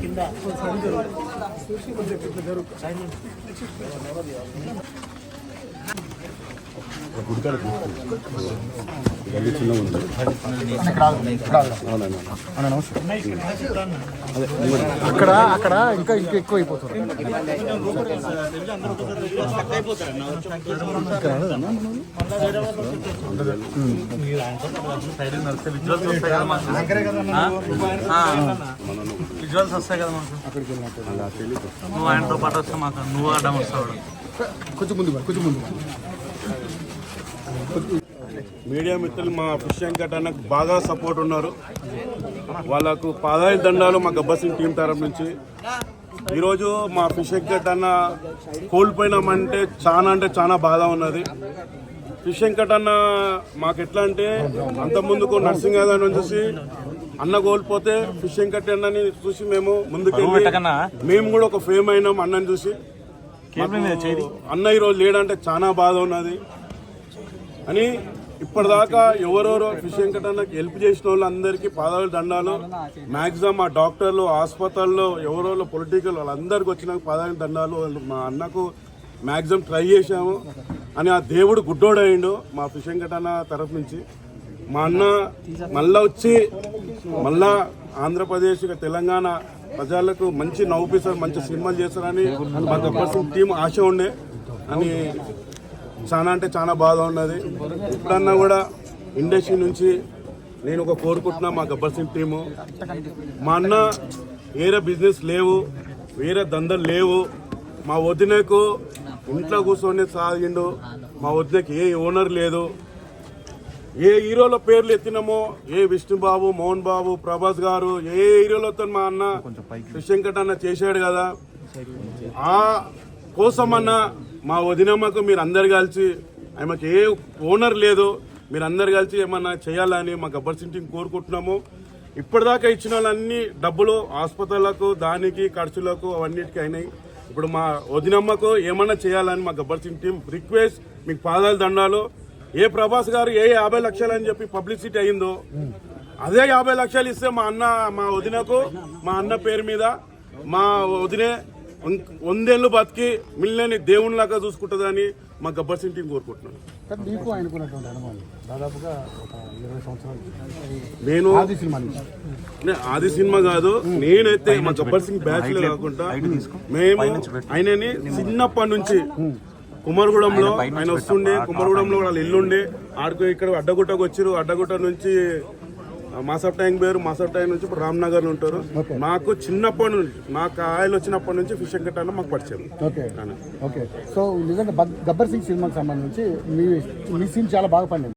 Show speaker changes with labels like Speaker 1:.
Speaker 1: కింద సౌండ్ చూసి కొంచెం పెద్ద జరుగుతుంది
Speaker 2: గుడికాడ గల్లీ చిన్న ఉంది అవునండి
Speaker 3: అక్కడ అక్కడ ఇంకా ఇంకా ఎక్కువ అయిపోతుంది
Speaker 1: విజువల్స్ వస్తాయి కదా మాకు నువ్వు ఆయనతో పాటు వస్తే మాకు నువ్వు అడ్డం వస్తావు
Speaker 3: కొంచెం ముందు కొంచెం ముందు.
Speaker 2: మీడియా మిత్రులు మా ఫిష్ వెంకట్ అన్నకు బాగా సపోర్ట్ ఉన్నారు. వాళ్ళకు పాదాయ దండాలు మా గబ్బర్ సింగ్ టీం తరఫు నుంచి. ఈరోజు మా ఫిష్ వెంకట్ అన్న కోల్పోయినామంటే చాలా అంటే చాలా బాధ ఉన్నది. ఫిష్ వెంకట్ అన్న మాకు ఎట్లా అంటే అంతకుముందుకు నర్సింగ్ యాదవ్ చూసి అన్న కోల్పోతే ఫిష్ వెంకట్ అన్నని చూసి మేము ముందుకెళ్ళి? మేము కూడా ఒక ఫేమ్ అయినాం అన్నని చూసి. అన్న ఈరోజు లేడంటే చాలా బాధ ఉన్నది. అని ఇప్పటిదాకా ఎవరెవరో ఫిష్ వెంకటన్నకి హెల్ప్ చేసిన వాళ్ళందరికీ పాదాలు దండాలు. మ్యాక్సిమం ఆ డాక్టర్లు హాస్పిటల్లో ఎవరెవరో పొలిటికల్ వాళ్ళందరికీ వచ్చిన పాదాలు దండాలు. వాళ్ళు మా అన్నకు మ్యాక్సిమం ట్రై చేశాము. అని ఆ దేవుడు గుడ్డోడయ్యిండు మా ఫిష్ వెంకటన్న తరఫు నుంచి. మా అన్న మళ్ళా వచ్చి మళ్ళా ఆంధ్రప్రదేశ్ తెలంగాణ ప్రజలకు మంచి నవ్వుపిస్తారు మంచి సినిమాలు చేస్తారని మా గబ్బర్ సింగ్ టీం ఆశ ఉండే. అని చాలా అంటే చాలా బాధ ఉన్నది. ఇప్పుడన్నా కూడా ఇండస్ట్రీ నుంచి నేను ఒక కోరుకుంటున్నా మా గబ్బర్ సింగ్ టీము. మా అన్న వేరే బిజినెస్ లేవు వేరే దందలు లేవు. మా వదినకు ఇంట్లో కూర్చొని సాగిండు. మా వదినకి ఏ ఓనర్ లేదు. ఏ హీరోల పేర్లు ఎత్తినామో ఏ విష్ణుబాబు మోహన్ బాబు ప్రభాస్ గారు ఏ హీరోలతో మా అన్న కృష్ణంకట్ అన్న చేశాడు కదా. ఆ కోసమన్నా మా వదినమ్మకు మీరు అందరు కలిసి ఆమెకు ఏ ఓనర్ లేదు మీరు అందరు కలిసి ఏమన్నా చేయాలని మా గబ్బర్ సింగ్ టీం కోరుకుంటున్నాము. ఇప్పటిదాకా ఇచ్చిన వాళ్ళన్నీ డబ్బులు ఆసుపత్రులకు దానికి ఖర్చులకు అవన్నిటికీ అయినాయి. ఇప్పుడు మా వదినమ్మకు ఏమన్నా చేయాలని మా గబ్బర్ సింగ్ టీం రిక్వెస్ట్ మీకు పాదాలు దండాలు. ఏ ప్రభాస్ గారు ఏ యాభై లక్షలు అని చెప్పి పబ్లిసిటీ అయిందో అదే యాభై లక్షలు ఇస్తే మా అన్న మా వదినకు మా అన్న పేరు మీద మా వదినే వందేళ్ళు బతికి మిల్లని దేవునిలాగా చూసుకుంటుందని మా గబ్బర్ సింగ్ టీం కోరుకుంటున్నాను.
Speaker 3: కానీ నీకు ఆయనకున్నటువంటి అనుమానం దాదాపుగా ఒక ఇరవై సంవత్సరాలు.
Speaker 2: నేను
Speaker 3: ఆది సినిమా
Speaker 2: ఆది కాదు నేనైతే మా గబ్బర్ సింగ్ బ్యాచ్లో కాకుండా మేము ఆయనని చిన్నప్పటి నుంచి కుమరగూడెంలో ఆయన వస్తుండే కుమరగూడెంలో వాళ్ళ ఇల్లుండే ఆడుకు ఇక్కడ అడ్డగుట్టకు వచ్చారు అడ్డగుట్ట నుంచి మాసప్ ట్యాంక్ పేరు మాసప్ ట్యాంక్ నుంచి ఇప్పుడు రామ్నగర్లో ఉంటారు నాకు చిన్నప్పటి నుంచి నాకు ఆయన వచ్చినప్పటి నుంచి ఫిష్ వెంకటన్న మాకు పరిచయం.
Speaker 3: ఓకే. ఓకే. సో నిజంగా గబ్బర్ సింగ్ సినిమాకి సంబంధించి మీ మీ సీన్ చాలా బాగా పండింది.